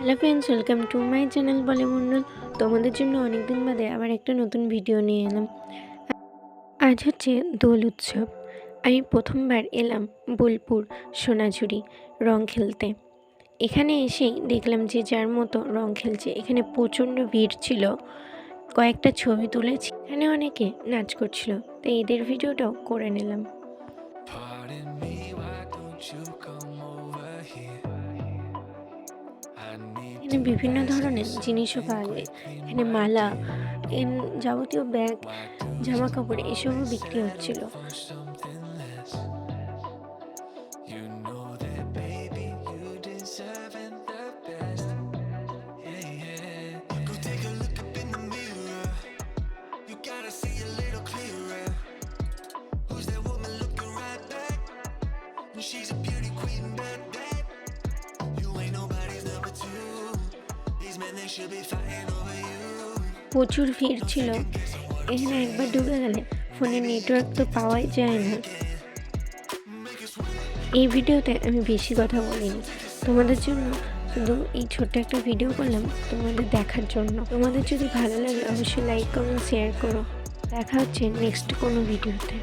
Hello friends welcome to my channel বলে মণ্ডল তোমাদের জন্য অনেক দিন বাদে আবার একটা নতুন ভিডিও নিয়ে এলাম। আজ হচ্ছে দোল উৎসব। আমি প্রথমবার এলাম বোলপুর সোনাঝুরি রং খেলতে। এখানে এসেই দেখলাম যে যার মতো রং খেলছে। এখানে প্রচণ্ড ভিড় ছিল। কয়েকটা ছবি তুলেছি। এখানে অনেকে নাচ করছিল। তাই এদের ভিডিওটাও করে নিলাম। এখানে বিভিন্ন ধরনের জিনিসও পাওয়া যায়। এখানে মালা, এন যাবতীয় ব্যাগ জামা কাপড় এসবও বিক্রি হচ্ছিল। For something প্রচুর ভিড় ছিল। এখানে একবার ঢুকে গেলে ফোনে নেটওয়ার্ক তো পাওয়াই যায় না। এই ভিডিওতে আমি বেশি কথা বলিনি। তোমাদের জন্য শুধু এই ছোট্ট একটা ভিডিও করলাম তোমাদের দেখার জন্য। তোমাদের যদি ভালো লাগে অবশ্যই লাইক কমেন্ট শেয়ার করো। দেখা হচ্ছে নেক্সট কোনো ভিডিওতে